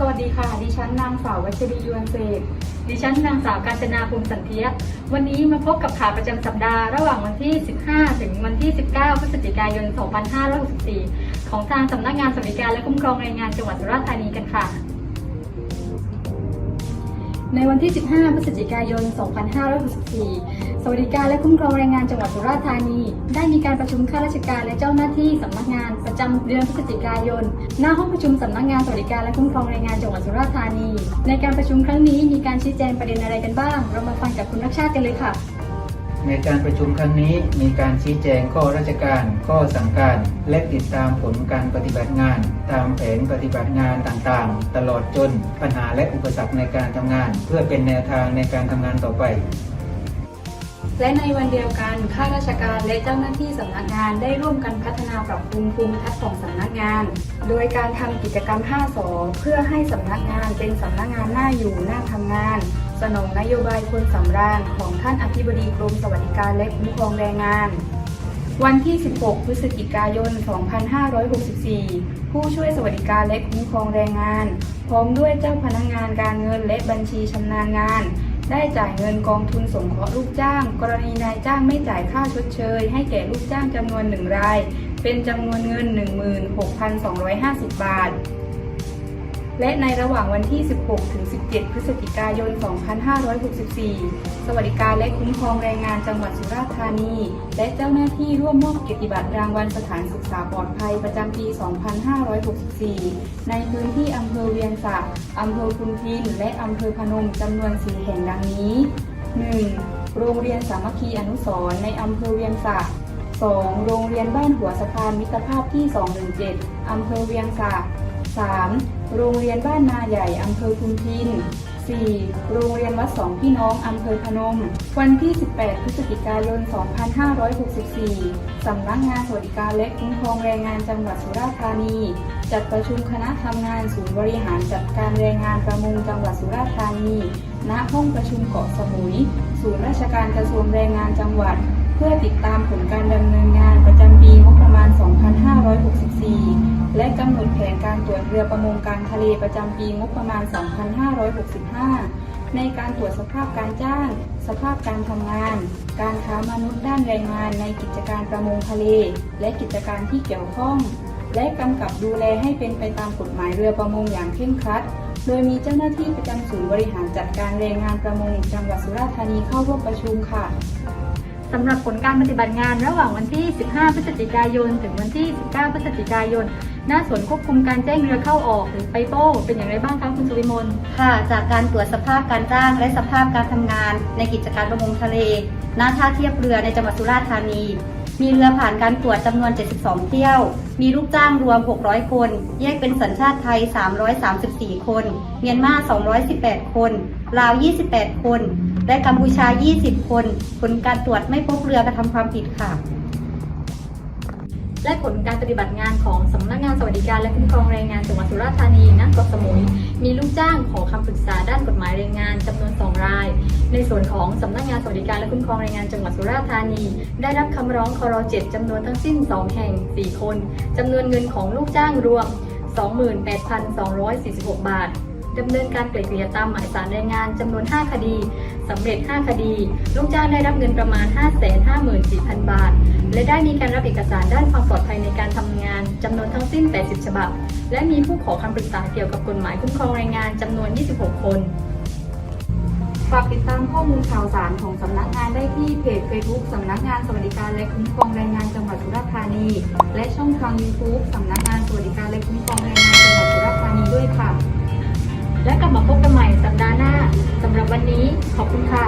จดีย์ยูเอ็นนางสาววัชรียวนเซดิฉันนางสาวกาญจนาภูมิสันเทียวันนี้มาพบกับข่าวประจำสัปดาห์ระหว่างวันที่ 15 ถึงวันที่ 19 พฤศจิกายน 2564 ของทางสำนักงานสวัสดิการและคุ้มครองแรงงานจังหวัดสุราษฎร์ธานีกันค่ะ ในวันที่ 15 พฤศจิกายน 2564 สวัสดิการและคุ้มครองแรงงานจังหวัดสุราษฎร์ธานี ได้มีการประชุมข้าราชการและเจ้าหน้าที่สำนักงานประจำเดือนพฤศจิกายนหน้าห้องประชุมสำนักงานสวัสดิการและคุ้มครองแรงงานจังหวัดสุราษฎร์ธานี ในการประชุมครั้งนี้มีการชี้แจงประเด็นอะไรกันบ้าง เรามาฟังจากคุณรักชาติกันเลยค่ะ ในการประชุมครั้งนี้มีการชี้แจงข้อราชการ ข้อสั่งการ และติดตามผลการปฏิบัติงาน ตามแผนปฏิบัติงานต่างๆ ตลอดจนปัญหาและอุปสรรคในการทำงาน เพื่อเป็นแนวทางในการทำงานต่อไป และในวันเดียวกันข้าราชการและเจ้าหน้าที่สำนักงานได้ร่วมกันพัฒนาปรับปรุงภูมิทัศน์ของสำนักงาน โดยการทำกิจกรรม 5สอเพื่อให้สำนักงานเป็นสำนักงานน่าอยู่น่าทำงาน สนองนโยบายคนสำราญของท่านอธิบดีกรมสวัสดิการและคุ้มครองแรงงานวันที่ 16 พฤศจิกายน 2564 ผู้ช่วยสวัสดิการและคุ้มครองแรงงาน พร้อมด้วยเจ้าพนักงานการเงินและบัญชีชำนาญงาน ได้จ่ายเงินกองทุนสงเคราะห์ลูกจ้าง กรณีนายจ้างไม่จ่ายค่าชดเชย ให้แก่ลูกจ้างจำนวนหนึ่งราย เป็นจำนวนเงิน 16,250 บาท และในระหว่างวันที่ 16 ถึง 17 พฤศจิกายน 2564 สวัสดิการและคุ้มครองแรงงานจังหวัดสุราษฎร์ธานี และเจ้าหน้าที่ร่วมมอบเกียรติบัตรรางวัลสถานศึกษาปลอดภัยประจำปี 2564 ในพื้นที่อำเภอเวียงสะอำเภอพุนพิน และอำเภอพนมจำนวน 4 แห่งดังนี้ 1. โรงเรียนสามัคคีอนุสรณ์ในอำเภอเวียงสะ 2. โรงเรียนบ้านหัวสะพานมิตรภาพที่ 217 อำเภอเวียงสะ 3. โรงเรียนบ้านนาใหญ่อำเภอพุนพิน 4. โรงเรียนวัดสองพี่น้องอำเภอพนม วันที่ 18 พฤศจิกายน 2564 สำนักงานสวัสดิการและคุ้มครองแรงงานจังหวัดสุราษฎร์ธานี จัดประชุมคณะทำงานศูนย์บริหารจัดการแรงงานประมงจังหวัดสุราษฎร์ธานี ณ ห้องประชุมเกาะสมุย ศูนย์ราชการกระทรวงแรงงานจังหวัด พื่อติดตามผลการดำเนินงานประจำปีงบประมาณ 2564 และกำหนดแผนการตรวจเรือประมงกลางทะเลประจำปีงบประมาณ 2565 ในการตรวจสภาพการจ้าง สภาพการทำงาน การค้ามนุษย์ด้านแรงงานในกิจการประมงทะเล และกิจการที่เกี่ยวข้อง และกำกับดูแลให้เป็นไปตามกฎหมายเรือประมงอย่างเคร่งครัด โดยมีเจ้าหน้าที่ประจำศูนย์บริหารจัดการแรงงานประมงจังหวัดสุราษฎร์ธานีเข้าร่วมประชุมค่ะ สำหรับผลการปฏิบัติงานระหว่างวันที่ 15 พฤศจิกายน ถึงวันที่ 19 พฤศจิกายน หน้าสวนควบคุมการแจ้งเรือเข้าออกหรือไปโป้เป็นอย่างไรบ้างคะคุณสุวิมล ค่ะจากการตรวจสภาพการจ้างและสภาพการทำงาน ในกิจการประมงทะเลณท่าเทียบเรือในจังหวัดสุราษฎร์ธานี มีเรือผ่านการตรวจจำนวน 72 เที่ยว มีลูกจ้างรวม 600 คน แยกเป็นสัญชาติไทย 334 คน เมียนมา 218 คน ลาว 28 คน และกัมพูชา 20 คน ผลการตรวจไม่พบเรือกระทำความผิดค่ะ และผลการปฏิบัติงานของสำนักงานสวัสดิการและคุ้มครองแรงงานจังหวัดสุราษฎร์ธานีณเกาะสมุย มีลูกจ้างขอคำปรึกษาด้านกฎหมายแรงงานจำนวน 2 ราย ในส่วนของสำนักงานสวัสดิการและคุ้มครองแรงงานจังหวัดสุราษฎร์ธานี ได้รับคำร้องคอร7จำนวนทั้งสิ้น 2 แห่ง 4 คนจำนวนเงินของลูกจ้างรวม 28,246 บาท ดำเนินการไกล่เกลี่ยตามหมายสารแรงงานจำนวน 5 คดีสำเร็จ 5 คดี ลูกจ้างได้รับเงินประมาณ 554,000 บาท และได้มีการรับเอกสารด้านความปลอดภัยในการทำงานจำนวนทั้งสิ้น 80 ฉบับ และมีผู้ขอคำปรึกษาเกี่ยวกับกฎหมายคุ้มครองแรงงานจำนวน 26 คนฝากติดตามข้อมูลข่าวสารของสำนักงานได้ที่เพจ Facebook สำนักงานสวัสดิการและคุ้มครองแรงงานจังหวัดสุราษฎร์ธานี และช่องทาง YouTube สำนักงานสวัสดิการและคุ้มครองแรงงาน ขอบคุณค่ะ